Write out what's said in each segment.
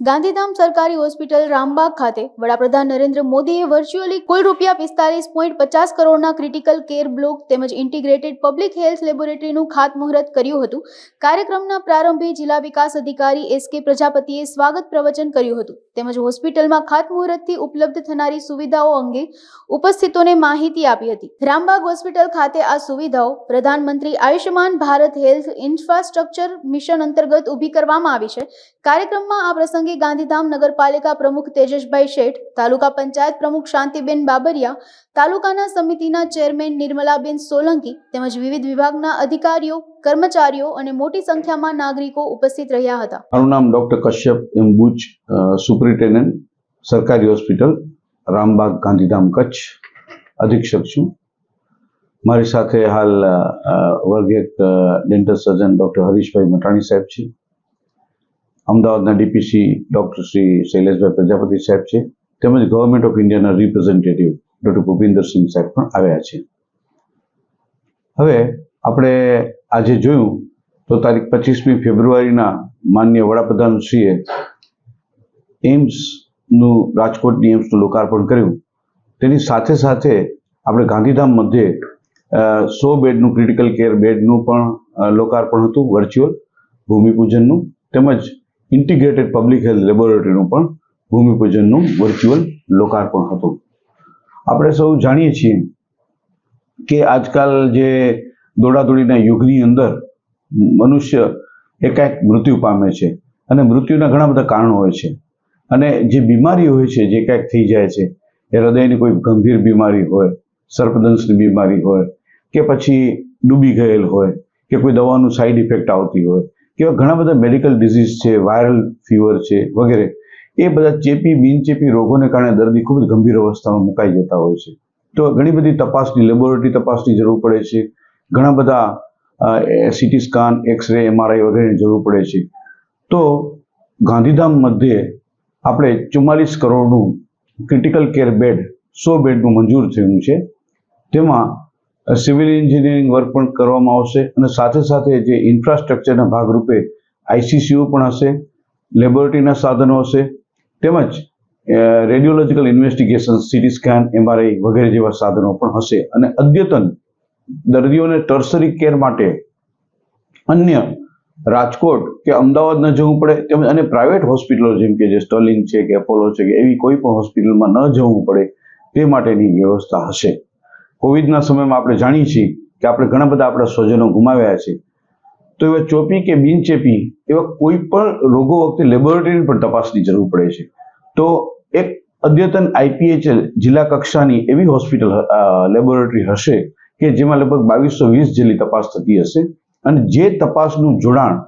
ગાંધીધામ સરકારી હોસ્પિટલ રામબાગ ખાતે વડાપ્રધાન નરેન્દ્ર મોદીએ વર્ચ્યુઅલી કુલ રૂપિયા પિસ્તાલીસ પોઈન્ટ પચાસ કરોડના ક્રિટિકલ કેર બ્લોક તેમજ ઇન્ટિગ્રેટેડ પબ્લિક હેલ્થ લેબોરેટરીનું ખાતમુહૂર્ત કર્યું હતું. કાર્યક્રમના પ્રારંભે જિલ્લા વિકાસ અધિકારી એસ કે પ્રજાપતિએ સ્વાગત પ્રવચન કર્યું હતું. તેમજ હોસ્પિટલમાં ખાતમુહૂર્તથી ઉપલબ્ધ થનારી સુવિધાઓ અંગે ઉપસ્થિતોને માહિતી આપી હતી. રામબાગ હોસ્પિટલ ખાતે આ સુવિધાઓ પ્રધાનમંત્રી Ayushman Bharat health infrastructure mission અંતર્ગત ઊભી કરવામાં આવી છે. કાર્યક્રમમાં આ પ્રસંગે ગાંધીધામ નગરપાલિકા પ્રમુખ તેજસભાઈ શેઠ, તાલુકા પંચાયત પ્રમુખ શાંતિબેન બાબરિયા, તાલુકાના સમિતિના ચેરમેન નિર્મલાબેન સોલંકી તેમજ વિવિધ વિભાગના અધિકારીઓ, કર્મચારીઓ અને મોટી સંખ્યામાં નાગરિકો ઉપસ્થિત રહ્યા હતા. મારું નામ ડૉક્ટર કશ્યપ એમ સુપરિન્ટેન્ડન્ટ, સરકારી હોસ્પિટલ, રામબાગ ગાંધીધામ કચ્છ અધિક્ષક છું. મારી સાથે હાલ વર્ગ એક ડેન્ટલ સર્જન ડૉક્ટર હરીશભાઈ મટાણી સાહેબ છે. અમદાવાદના ડીપીસી ડૉક્ટર શ્રી શૈલેષભાઈ પ્રજાપતિ સાહેબ છે. તેમજ ગવર્મેન્ટ ઓફ ઇન્ડિયાના રિપ્રેઝેન્ટેટિવ ડૉક્ટર ભૂપિન્દરસિંહ સાહેબ પણ આવ્યા છે. હવે આપણે આજે જોયું તો તારીખ પચીસમી ફેબ્રુઆરીના માન્ય વડાપ્રધાનશ્રીએ એમ્સનું રાજકોટની એમ્સનું લોકાર્પણ કર્યું. તેની સાથે સાથે આપણે ગાંધીધામ મધ્યે સો બેડનું ક્રિટિકલ કેર બેડનું પણ લોકાર્પણ હતું વર્ચ્યુઅલ ભૂમિપૂજનનું. તેમજ ઇન્ટિગ્રેટેડ પબ્લિક હેલ્થ લેબોરેટરીનું પણ ભૂમિપૂજનનું વર્ચ્યુઅલ લોકાર્પણ હતું. આપણે સૌ જાણીએ છીએ કે આજકાલ જે દોડાદોડીના યુગની અંદર મનુષ્ય એકાએક મૃત્યુ પામે છે અને મૃત્યુના ઘણા બધા કારણો હોય છે. અને જે બીમારી હોય છે, જે કાંઈક થઈ જાય છે, એ હૃદયની કોઈ ગંભીર બીમારી હોય, સર્પદંશની બીમારી હોય, કે પછી ડૂબી ગયેલ હોય, કે કોઈ દવાનું સાઈડ ઇફેક્ટ આવતી હોય કે એવા ઘણા બધા મેડિકલ ડિઝીઝ છે વાયરલ ફીવર છે વગેરે. એ બધા ચેપી, બિનચેપી રોગોને કારણે દર્દી ખૂબ જ ગંભીર અવસ્થામાં મુકાઈ જતા હોય છે. તો ઘણી બધી તપાસની લેબોરેટરી તપાસની જરૂર પડે છે. ઘણા બધા સીટી સ્કાન એક્સરે એમઆરઆઈ વગેરેની જરૂર પડે છે. તો ગાંધીધામ મધ્યે આપણે ચુમ્માલીસ કરોડનું ક્રિટિકલ કેર બેડ સો બેડનું મંજૂર થયું છે. તેમાં સિવિલ એન્જિનિયરિંગ વર્ક પણ કરવામાં આવશે અને સાથે સાથે જે ઇન્ફ્રાસ્ટ્રક્ચરના ભાગરૂપે આઈસીસીયુ પણ હશે, લેબોરેટરીના સાધનો હશે, તેમજ radiological investigation, CT scan, MRI વગેરે જેવા સાધનો પણ હશે. અને અદ્યતન દર્દીઓને ટર્સરી કેર માટે અન્ય રાજકોટ કે અમદાવાદ ન જવું પડે, તેમજ અને પ્રાઇવેટ હોસ્પિટલો જેમ કે જે સ્ટર્લિંગ છે કે એપોલો છે કે એવી કોઈ પણ હોસ્પિટલમાં ન જવું પડે, તે માટેની વ્યવસ્થા હશે. કોવિડના સમયમાં આપણે જાણીએ છીએ કે આપણે ઘણા બધા આપણા સ્વજનો ગુમાવ્યા છે. તો એવા ચોપી કે બિનચેપી એવા કોઈ પણ રોગો વખતે લેબોરેટરીની પણ તપાસની જરૂર પડે છે. તો એક અદ્યતન આઈપીએચએલ જિલ્લા કક્ષાની એવી હોસ્પિટલ લેબોરેટરી હશે કે જેમાં લગભગ બાવીસો વીસ જેટલી તપાસ થતી હશે અને જે તપાસનું જોડાણ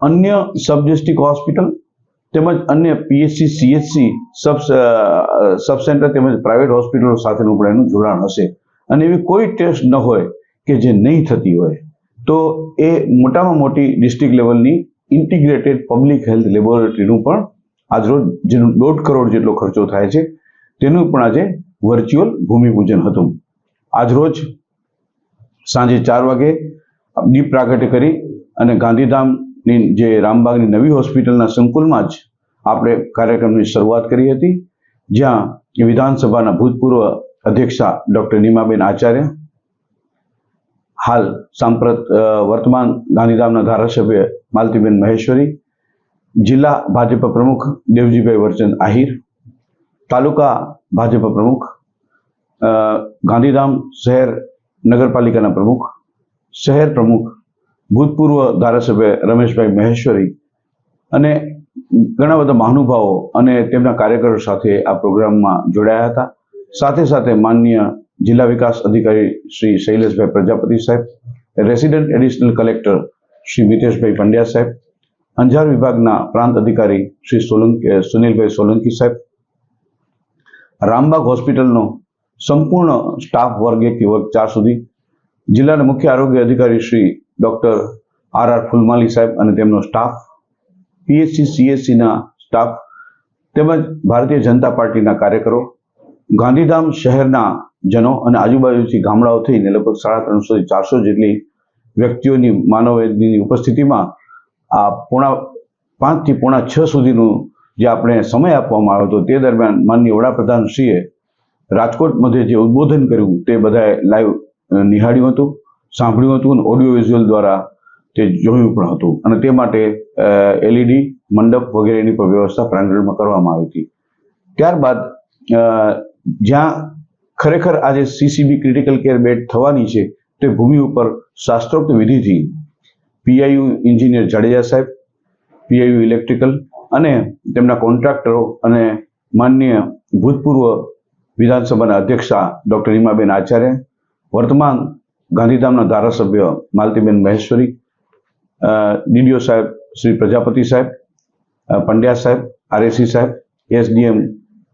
અન્ય સબ ડિસ્ટ્રિક્ટ હોસ્પિટલ તેમજ અન્ય PHC CHC sub sub centre તેમજ પ્રાઇવેટ હોસ્પિટલો સાથેનું પણ એનું જોડાણ હશે. અને એવી કોઈ ટેસ્ટ ન હોય કે જે નહીં થતી હોય, તો એ મોટામાં મોટી ડિસ્ટ્રિક્ટ લેવલની ઇન્ટિગ્રેટેડ પબ્લિક હેલ્થ લેબોરેટરીનું પણ આજરોજ જેનું દોઢ કરોડ જેટલો ખર્ચો થાય છે, તેનું પણ આજે વર્ચ્યુઅલ ભૂમિપૂજન હતું. આજરોજ સાંજે ચાર વાગે દીપ પ્રાગટ્ય કરી અને ગાંધીધામની જે રામબાગની નવી હોસ્પિટલના સંકુલમાં જ આપણે કાર્યક્રમની શરૂઆત કરી હતી, જ્યાં વિધાનસભાના ભૂતપૂર્વ અધ્યક્ષા ડૉક્ટર નીમાબેન આચાર્ય. હાલ સાંપ્રત વર્તમાન ગાંધીધામના ધારાસભ્ય માલતીબેન મહેશ્વરી. જિલ્લા ભાજપ પ્રમુખ દેવજીભાઈ વરચંદ આહિર. તાલુકા ભાજપ પ્રમુખ ગાંધીધામ શહેર નગરપાલિકાના પ્રમુખ. શહેર પ્રમુખ, ભૂતપૂર્વ ધારાસભ્ય રમેશભાઈ મહેશ્વરી. અને ઘણા બધા મહાનુભાવો અને તેમના કાર્યકરો સાથે આ પ્રોગ્રામમાં જોડાયા હતા. સાથે સાથે માન્ય જિલ્લા વિકાસ અધિકારી શ્રી શૈલેષભાઈ પ્રજાપતિ સાહેબ, resident additional collector Shri Miteshbhai Pandya સાહેબ, અંજાર વિભાગના પ્રાંત અધિકારી શ્રી સોલંકી સુનિલભાઈ સોલંકી સાહેબ, રામબાગ હોસ્પિટલનો સંપૂર્ણ સ્ટાફ વર્ગ એકથી વર્ગ ચાર સુધી, જિલ્લાના મુખ્ય આરોગ્ય અધિકારી Shri doctor R R Phulmali સાહેબ અને તેમનો સ્ટાફ, પીએચસી સીએસસીના સ્ટાફ તેમજ ભારતીય જનતા પાર્ટીના કાર્યકરો ગાંધીધામ શહેરના જનો અને આજુબાજુથી ગામડાઓ થઈને લગભગ સાડા ત્રણસોથી ચારસો જેટલી વ્યક્તિઓની માનવની ઉપસ્થિતિમાં આ પોણા પાંચથી પોણા છ સુધીનું જે આપણે સમય આપવામાં આવ્યો હતો તે દરમિયાન માનનીય વડાપ્રધાનશ્રીએ રાજકોટ મધ્યે જે ઉદ્બોધન કર્યું તે બધાએ લાઈવ નિહાળ્યું હતું, સાંભળ્યું હતું અને ઓડિયો વિઝ્યુઅલ દ્વારા તે જોયું પણ હતું. અને તે માટે એલઈડી, મંડપ વગેરેની પણ વ્યવસ્થા પ્રાંગણમાં કરવામાં આવી હતી. ત્યારબાદ જ્યાં ખરેખર આજે સીસીબી ક્રિટિકલ કેર બેડ થવાની છે, તે ભૂમિ ઉપર શાસ્ત્રોક્ત વિધિથી PIU engineer Jadeja saheb PIU electrical અને તેમના કોન્ટ્રાક્ટરો અને માનનીય ભૂતપૂર્વ વિધાનસભાના અધ્યક્ષા ડૉક્ટર રીમાબેન આચાર્ય, વર્તમાન ગાંધીધામના ધારાસભ્ય માલતીબેન મહેશ્વરી ડીડીઓ સાહેબ શ્રી પ્રજાપતિ સાહેબ પંડ્યા સાહેબ, આરએસી સાહેબ, એસડીએમ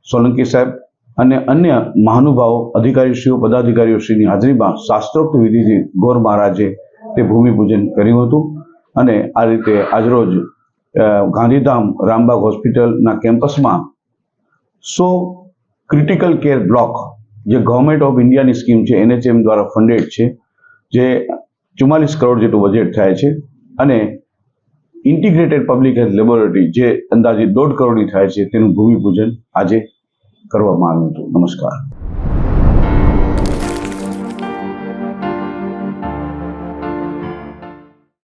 સોલંકી સાહેબ અને અન્ય મહાનુભાવો, અધિકારીશ્રીઓ પદાધિકારીઓશ્રીની હાજરીમાં શાસ્ત્રોક્ત વિધિથી ગોર મહારાજે તે ભૂમિપૂજન કર્યું હતું. અને આ રીતે આજરોજ ગાંધીધામ રામબાગ હોસ્પિટલના કેમ્પસમાં સો ક્રિટિકલ કેર બ્લોક, જે ગવર્મેન્ટ ઓફ ઇન્ડિયાની સ્કીમ છે, એનએચએમ દ્વારા ફંડેડ છે, જે ચુમ્માલીસ કરોડ જેટલું બજેટ થાય છે અને ઇન્ટિગ્રેટેડ પબ્લિક હેલ્થ લેબોરેટરી જે અંદાજે દોઢ કરોડની થાય છે તેનું ભૂમિપૂજન આજે કરવામાં આવ્યું હતું. નમસ્કાર.